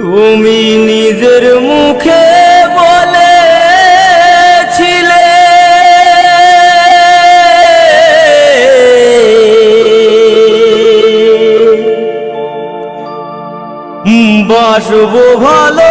তুমি নিজের মুখে বলেছিলে। বাসব ভালো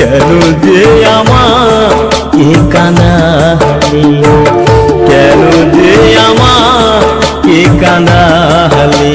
কেন যে আমার কানা কানাহালি কেন যে আমার কানা কানাহালি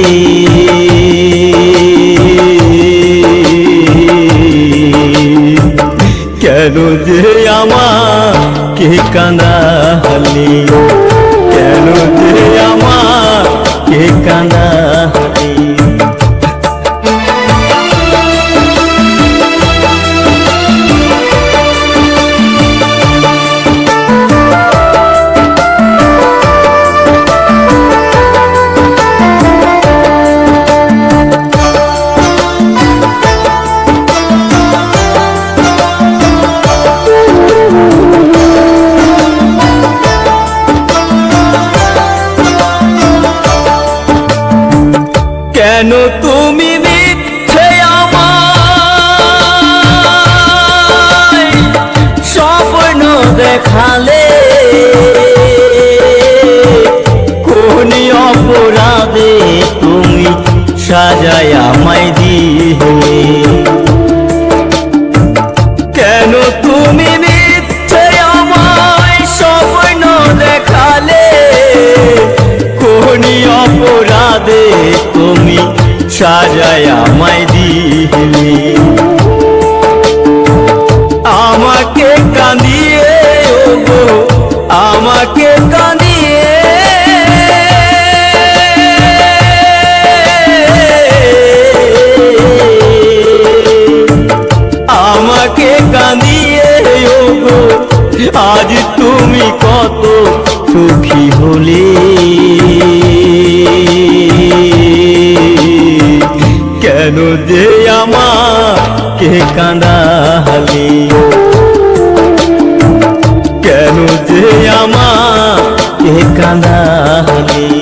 যে আমাকে কাঁদালি কেন যে আমাকে কাঁদালি দেখালে কোন অপরাধে তুমি সাজায় আমায় দিলে? কেন তুমি মিথ্যে আমায় স্বপ্ন দেখালে? কোন অপরাধে তুমি সাজায় আমায় দিলে? আজ তুমি কত সুখী হলে। কেন যে আমাকে কাঁদালি কেন যে আমাকে কাঁদালে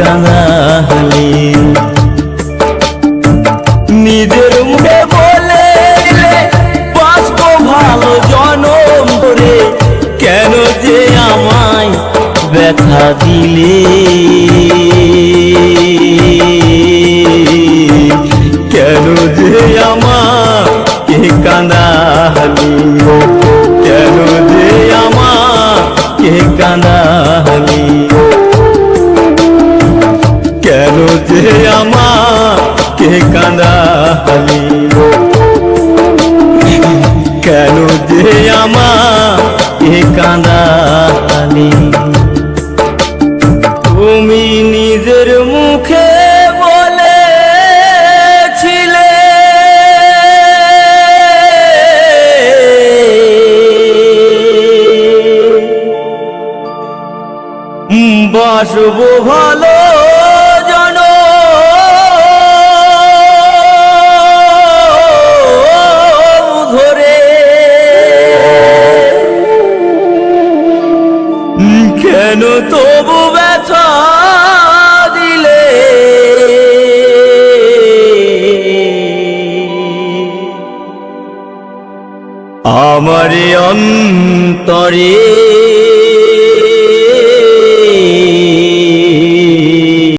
কে কাঁদালি নিজের মুখে বলে ভালো জনম ধরে কেন যে আমায় ব্যথা দিলে? কেন যে আমার কে কাঁদালি কেন যে আমার কে কাঁদালি যে আমার কাঁদালি। তুমি নিজের মুখে বলেছিলে। ভালো আমার অন্তরে